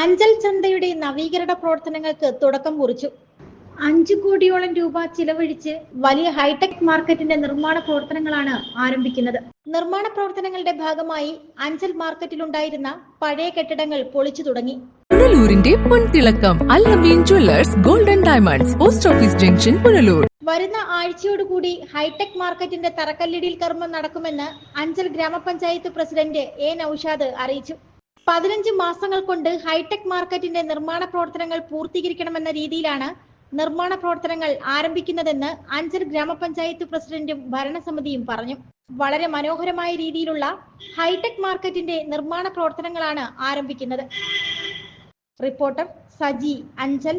അഞ്ചൽ ചന്തയുടെ നവീകരണ പ്രവർത്തനങ്ങൾക്ക് തുടക്കം കുറിച്ചു. അഞ്ചു കോടിയോളം രൂപ ചിലവഴിച്ച് വലിയ ഹൈടെക് മാർക്കറ്റിന്റെ നിർമ്മാണ പ്രവർത്തനങ്ങളാണ് ആരംഭിക്കുന്നത്. നിർമ്മാണ പ്രവർത്തനങ്ങളുടെ ഭാഗമായി അഞ്ചൽ മാർക്കറ്റിലുണ്ടായിരുന്ന പഴയ കെട്ടിടങ്ങൾ പൊളിച്ചു തുടങ്ങി. പുനലൂരിന്റെ പൊൻതിളക്കം Allameen jewellers golden diamonds post office junction Punalur. വരുന്ന ആഴ്ചയോടുകൂടി ഹൈടെക് മാർക്കറ്റിന്റെ തറക്കല്ലിടിയിൽ കർമ്മം നടക്കുമെന്ന് അഞ്ചൽ ഗ്രാമപഞ്ചായത്ത് പ്രസിഡന്റ് എ നൌഷാദ് അറിയിച്ചു. പതിനഞ്ച് മാസങ്ങൾ കൊണ്ട് ഹൈടെക് മാർക്കറ്റിന്റെ നിർമ്മാണ പ്രവർത്തനങ്ങൾ പൂർത്തീകരിക്കണമെന്ന രീതിയിലാണ് നിർമ്മാണ പ്രവർത്തനങ്ങൾ ആരംഭിക്കുന്നതെന്ന് അഞ്ചൽ ഗ്രാമപഞ്ചായത്ത് പ്രസിഡന്റും ഭരണസമിതിയും പറഞ്ഞു. വളരെ മനോഹരമായ രീതിയിലുള്ള ഹൈടെക് മാർക്കറ്റിന്റെ നിർമ്മാണ പ്രവർത്തനങ്ങളാണ് ആരംഭിക്കുന്നത്. റിപ്പോർട്ടർ സജി അഞ്ചൽ.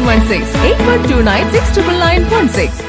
916 8129 69916.